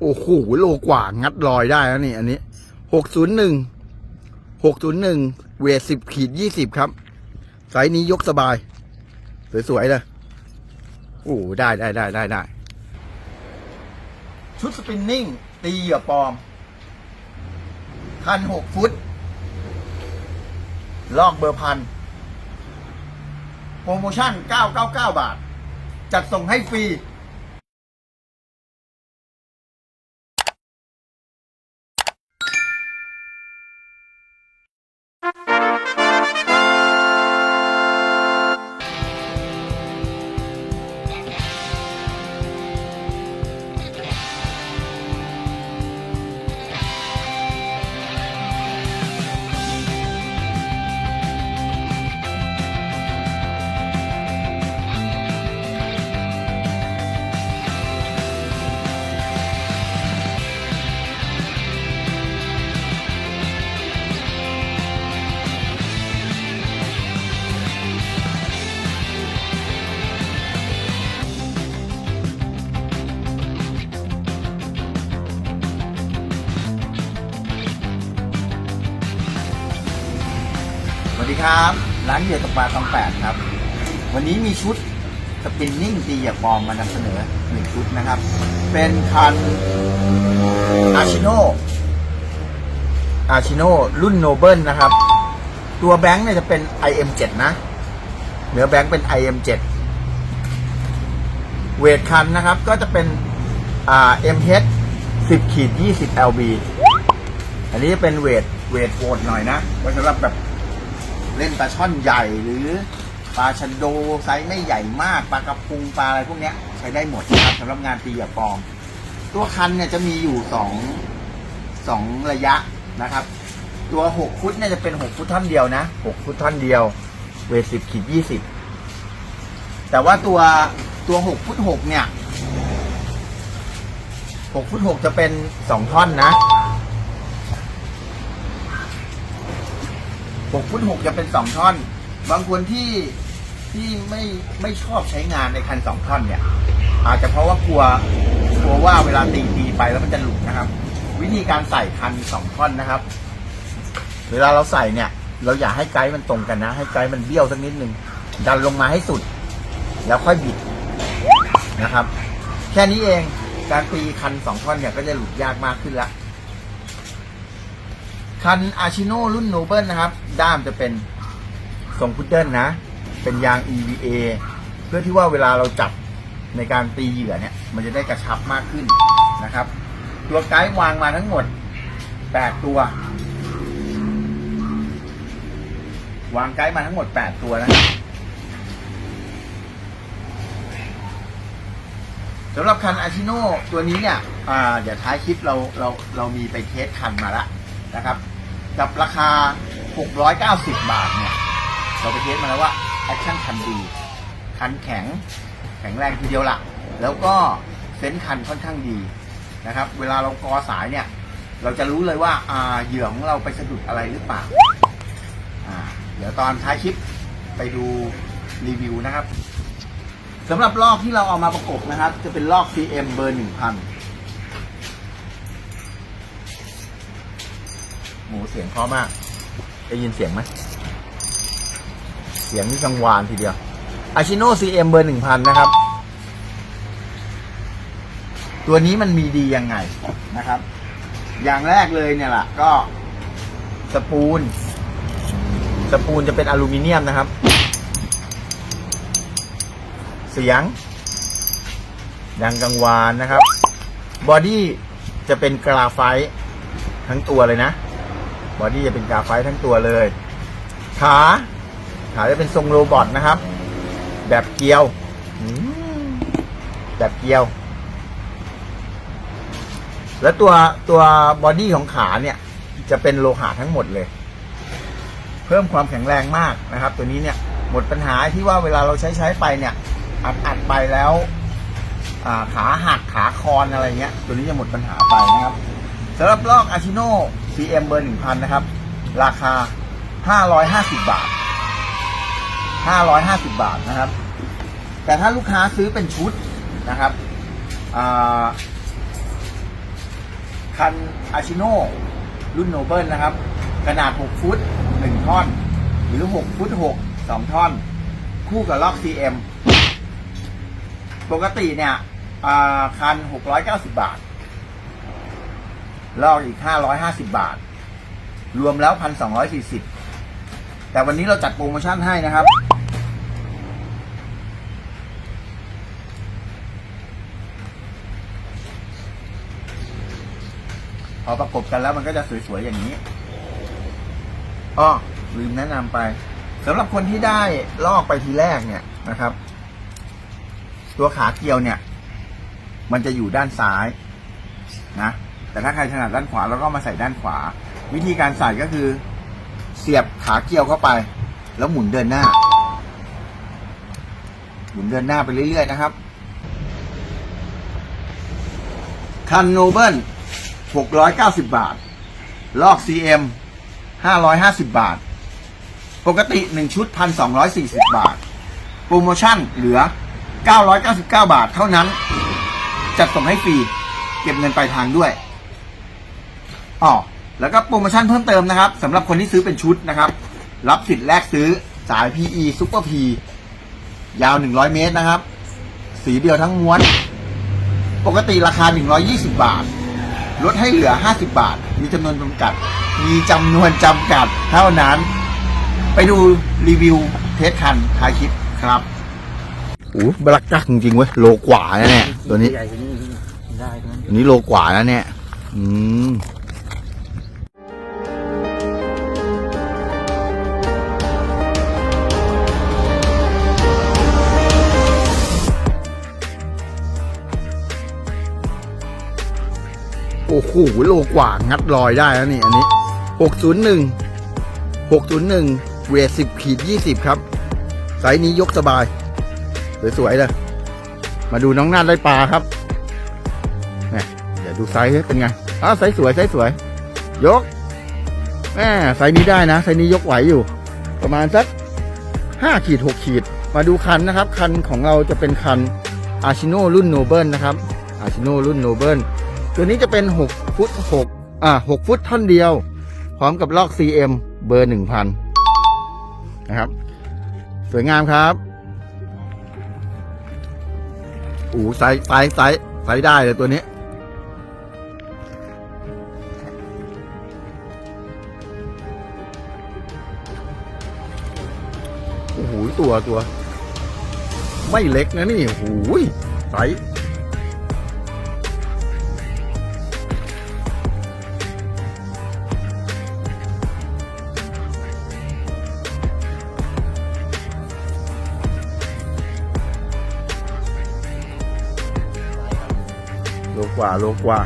โอ้โหโลกว่างัดลอยได้แล้วนี่อันนี้หกศูนย์หนึ่งหกศูนย์หนึ่งเวทสิบขีดยี่สิบครับไซส์นี้ยกสบาย สวยๆเลยโอ้ได้ได้ได้ได้ได้ชุดสปินนิ่ง ตีเหยื่อปลอมพันหกฟุต ลอกเบอร์พันโปรโมชั่น 999 บาท จัดส่งให้ฟรี สวัสดีครับร้านเหยื่อตกปลาตองแปดครับ วันนี้มีชุดสปินนิ่งตีเหยื่อปอมมานำเสนอหนึ่งชุดนะครับ เป็นคันอาชิโนอาชิโนรุ่นโนเบิลนะครับ ตัวแบงค์เนี่ยจะเป็น IM7 นะ เหนือแบงค์เป็น IM7 เวทคันนะครับ ก็จะเป็นอ่า MH 10ขีด20 LB อันนี้จะเป็นเวทเวทโหดหน่อยนะไว้สำหรับแบบ เล่นปลาช่อนใหญ่หรือปลาชันโดไซส์ไม่ใหญ่มากปลากระพุงปลาอะไรพวกเนี้ยใช้ได้หมดนะครับสำหรับงานตีเหยื่อปลอม ตัวคันเนี่ยจะมีอยู่สองสองระยะนะครับ ตัวหกฟุตเนี่ยจะเป็นหกฟุตท่อนเดียวนะหกฟุตท่อนเดียว เวทสิบขีดยี่สิบแต่ว่าตัวตัวหกฟุตหกเนี่ยหกฟุตหกจะเป็นสองท่อนนะ หกฟุตหกจะเป็นสองท่อน บางคนที่ที่ไม่ไม่ชอบใช้งานในคันสองท่อนเนี่ย อาจจะเพราะว่ากลัวกลัวว่าเวลาตีตีไปแล้วมันจะหลุดนะครับ วิธีการใส่คันสองท่อนนะครับ เวลาเราใส่เนี่ย เราอย่าให้ไกด์มันตรงกันนะ ให้ไกด์มันเบี้ยวสักนิดนึงดันลงมาให้สุด แล้วค่อยบิดนะครับ แค่นี้เองการตีคันสองท่อนเนี่ยก็จะหลุดยากมากขึ้นละ คันอาชิโนรุ่นโนเบิลนะครับ ด้ามจะเป็นทรงพุดเดิลนะ เป็นยาง EVA เพื่อที่ว่าเวลาเราจับในการตีเหยื่อเนี่ย มันจะได้กระชับมากขึ้นนะครับ ตัวไกด์วางมาทั้งหมด 8 ตัว วางไกด์มาทั้งหมด 8 ตัวนะครับสำหรับคันอาชิโนตัวนี้เนี่ย อ่า เดี๋ยวท้ายคลิปเราเราเรามีไปเทสคันมาแล้วนะครับ กับราคา 690 บาทเนี่ย เราไปเทสมาแล้วว่าแอคชั่นคันดีคันแข็งแข็งแรงทีเดียวละแล้วก็เซนคันค่อนข้างดีนะครับ เวลาเรากอสายเนี่ย เราจะรู้เลยว่าอ่าเหยื่อของเราไปสะดุดอะไรหรือเปล่าอ่าเดี๋ยวตอนท้ายคลิปไปดูรีวิวนะครับสำหรับลอกที่เราเอามาประกบนะครับ จะเป็นลอก CM เบอร์ 1000 มูเสียงเพราะมาก ได้ยินเสียงไหม เสียงนี่กังวานทีเดียวอาชิโน CM เอ็มเบอร์หนึ่งพันนะครับ ตัวนี้มันมีดียังไงนะครับ อย่างแรกเลยเนี่ยแหละก็สปูน สปูนจะเป็นอลูมิเนียมนะครับ เสียง ดังกังวานนะครับ บอดี้จะเป็นกราไฟต์ทั้งตัวเลยนะ บอดี้จะเป็นกราไฟต์ทั้งตัวเลย ขาขาจะเป็นทรงโรบอทนะครับ แบบเกลียวแบบเกลียว แล้วตัวตัวบอดี้ของขาเนี่ย จะเป็นโลหะทั้งหมดเลย เพิ่มความแข็งแรงมากนะครับ ตัวนี้เนี่ยหมดปัญหาที่ว่าเวลาเราใช้ใช้ไปเนี่ย อัดอัดไปแล้วขาหักขาคอนอะไรเงี้ย ตัวนี้จะหมดปัญหาไปนะครับสำหรับลอกอาชิโน CM เบอร์ 1000 นะครับ ราคา 550 บาท 550 บาทนะครับ แต่ถ้าลูกค้าซื้อเป็นชุดนะครับคันอาชิโนรุ่นโนเบิลนะครับ ขนาด 6 ฟุต 1 ท่อน หรือ 6 ฟุต 6 2 ท่อน คู่กับล็อก CM ปกติเนี่ยอ่าคัน 690 บาท ลอกอีก 550 บาท รวมแล้ว 1,240 แต่วันนี้เราจัดโปรโมชั่นให้นะครับ พอประกบกันแล้วมันก็จะสวย ๆ อย่างนี้อ้อลืมแนะนำไปสำหรับคนที่ได้ลอกไปทีแรกเนี่ยนะครับ ตัวขาเกียวเนี่ย มันจะอยู่ด้านซ้ายนะ แต่ถ้าใครถนัดด้านขวาเราก็มาใส่ด้านขวา วิธีการใส่ก็คือ เสียบขาเกลียวเข้าไป แล้วหมุนเดินหน้า หมุนเดินหน้าไปเรื่อยๆนะครับคันโนเบิล690 บาท ลอก CM 550 บาท ปกติ 1 ชุด 1,240 บาท โปรโมชั่นเหลือ 999 บาทเท่านั้น จัดส่งให้ฟรี เก็บเงินปลายทางด้วย อ๋อแล้วก็โปรโมชั่นเพิ่มเติมนะครับสำหรับคนที่ซื้อเป็นชุดนะครับ รับสิทธิ์แลกซื้อสาย PE Super P ยาว 100 เมตรนะครับ สีเดียวทั้งม้วน ปกติราคา 120 บาท ลดให้เหลือ 50 บาท มีจำนวนจำกัด มีจำนวนจำกัดเท่านั้น ไปดูรีวิวเทสคันท้ายคลิปครับโอ้บลักจักจริงๆเว้ย โลกว่านะเนี่ยตัวนี้ใหญ่กว่านี้ได้ตรงนั้นอันนี้โลกว่าแล้วเนี่ย อืม โอ้โหโลกว่างัดลอยได้แล้วนี่ อันนี้ 601 601 เวท10ขีด20 ครับไซนี้ยกสบาย สวยๆเลย มาดูน้องนาดได้ปลาครับเนี่ยเดี๋ยวดูไซส์เป็นไงอ้าวไซส์สวยไซส์สวย ยกแหมไซส์นี้ได้นะไซส์นี้ยกไหวอยู่ ประมาณสักห้าขีดหกขีด มาดูคันนะครับ คันของเราจะเป็นคันอาชิโนรุ่นโนเบิลนะครับอาชิโนรุ่นโนเบิล ตัวนี้จะเป็นหกฟุตหกอ่าหกฟุตท่อนเดียว พร้อมกับลอก CM เบอร์หนึ่งพันนะครับ สวยงามครับโอ้ไซส์ไซส์ไซส์ไซส์ได้เลยตัวนี้ โอ้โหตัวตัว ไม่เล็กนะนี่โอ้โหไซส์ โลกว่าโลกว่า